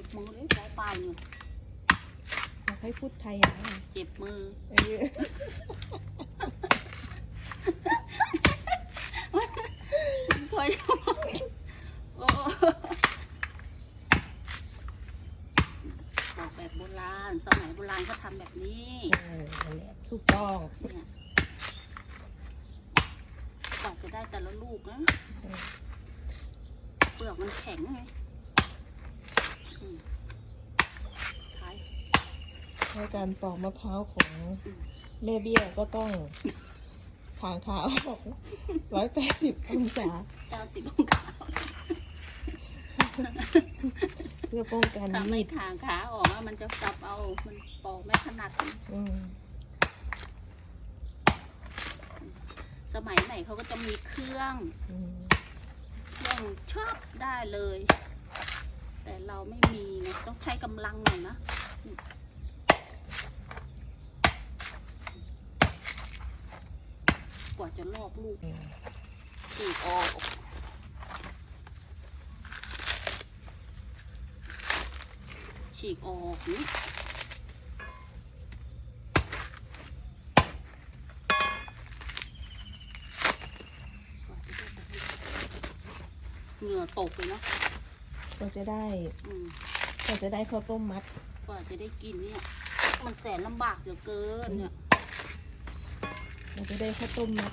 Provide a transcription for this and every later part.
จ็บมือเลยใช้เปล่าอยู่อยากให้พูดไทยอะเจ็บมือเออเคยโอ้บอกแบบโบราณ สมัยโบราณเขาทำแบบนี้เออนั่นแหละถูกต้องเนี่ยกว่าจะได้แต่ละลูกนะอืมเปลือกมันแข็งไงอืมขาย ในการปอกมะพร้าวของแม่เบี้ยก็ต้องทางขาออกร้อยแปดสิบองศาเก้าสิบองศาเพื่อป้องกันถ้ามีไม่ดขางขาออกอะมันจะสับเอา มันปอกไม่ถนัด อืมสมัยไหนเขาก็จะมีเครื่อง อืม เครื่องชอบได้เลย แต่เราไม่มีไงต้องใช้กำลังหน่อยนะกว่าจะลอกลูกอืมฉีกออกฉีกออกนี่เหงื่อตกเลยเนาะ ก็จะได้อืมก็จะได้ข้าวต้มมัด กว่าจะได้กินเนี่ย มันแสนลำบากเหลือเกินเนี่ยเราจะได้ข้าวต้มมัด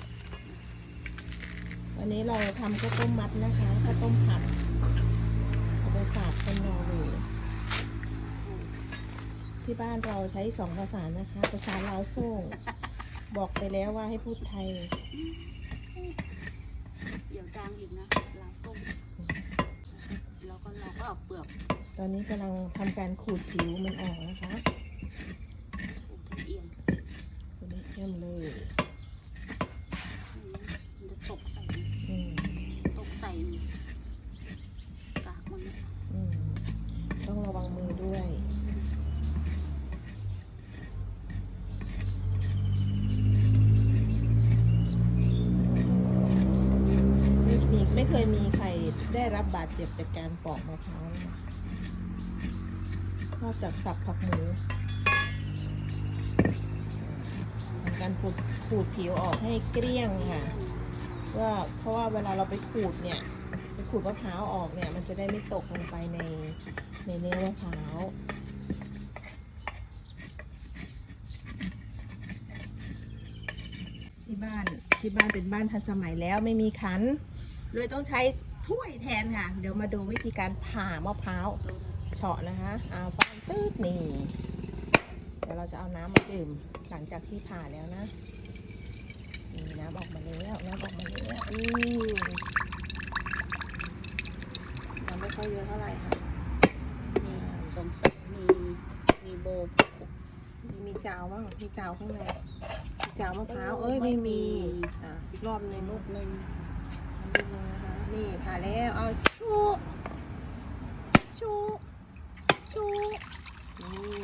วันนี้เราทำข้าวต้มมัดนะคะ ข้าวต้มผัด เอาไปฝากคนนอร์เวย์ ที่บ้านเราใช้สองภาษานะคะ ภาษาลาวโซ่ง บอกไปแล้วว่าให้พูดไทย เดี๋ยวดังอีกนะเราต้มแล้วก็เราก็เอาเปลือก ตอนนี้กำลังทำการขูดผิวมันออกนะคะขูดให้เข้มเลยมมันจะตกใส่อืมตกใส่กากมันเนี่ยอืมต้องระวังมือด้วย ไม่มีไม่เคยมีใครได้รับบาดเจ็บจากการปอกมะพร้าวนะคะ นอกจากสับผักหมูทำการขูดขูดผิวออกให้เกลี้ยงค่ะว่าเพราะว่าเวลาเราไปขูดเนี่ยไปขูดมะพร้าวออกเนี่ยมันจะได้ไม่ตกลงไปในในเนื้อมะพร้าวที่บ้านที่บ้านเป็นบ้านทันสมัยแล้วไม่มีขัน เลยต้องใช้ถ้วยแทนค่ะ เดี๋ยวมาดูวิธีการผ่ามะพร้าว เฉาะนะคะเอาฟันตืดนี่เดี๋ยวเราจะเอาน้ำมาดื่มหลังจากที่ผ่าแล้วนะนี่น้ำออกมาแล้วน้ำออกมาแล้วอืมน้ำไม่ค่อยเยอะเท่าไหร่ค่ะมีสงสัยมีมีโบมีมีจาวบ้างมีจาวข้างในมีจาวมะพร้าวเอ้ยไม่มีอะอีกรอบหนึ่งลูกหนึ่งนิดนึงนะคะนี่ผ่าแล้ว เอาชูชู ชูนี่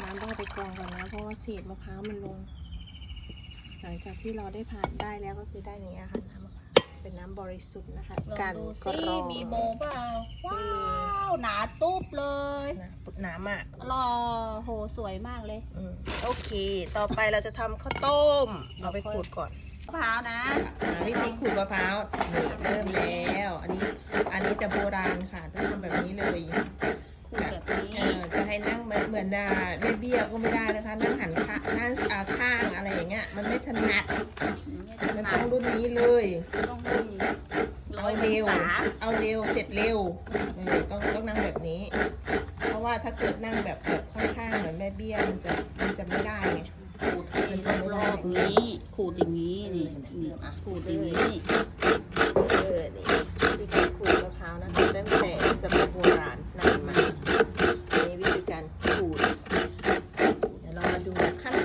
น้ำต้องเอาไปกรองก่อนนะ เพราะว่าเศษมะพร้าวมันลง หลังจากที่เราได้ผ่านได้แล้วก็คือได้อย่างเงี้ยค่ะน้ำมะพร้าวเป็นน้ำบริสุทธิ์นะคะลองการดูกซิรองมีโบเปล่าว้าวหนาตุ๊บเลยนะปุดน้ำอะรอโหสวยมากเลยอืมโอเค ต่อไปเราจะทำข้าวต้ม เอาไปขูดก่อนมะพร้าวนะอ่าวิธีขูดมะพร้าวนี่เริ่มแล้ว อันนี้อันนี้แต่โบราณค่ะต้องทำแบบนี้เลย ขูดแบบนี้ เออจะให้ นั่งเหมือนเหมือนนาแม่เบี้ยก็ไม่ได้นะคะ นั่งหันข้างนั่งอ่าข้างอะไรอย่างเงี้ย มันไม่ถนัดมันหนาต้องรุ่นนี้เลย ต้องรุ่นร้เอาอยเร็ว องศาเอาเร็ว เสร็จเร็วเออต้องต้องนั่งแบบนี้ เพราะว่าถ้าเกิดนั่งแบบแบบข้างๆเหมือนแม่เบี้ยมันจะมันจะไม่ได้ไง ขูดให้รอบๆนี้ ขูดอย่างนี้นี่เออนี่เริ่มอะขูดอย่างนี้เ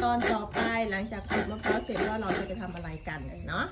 ตอนต่อไปหลังจากขูดมะพร้าวเสร็จว่าเราจะไปทำอะไรกันเนาะ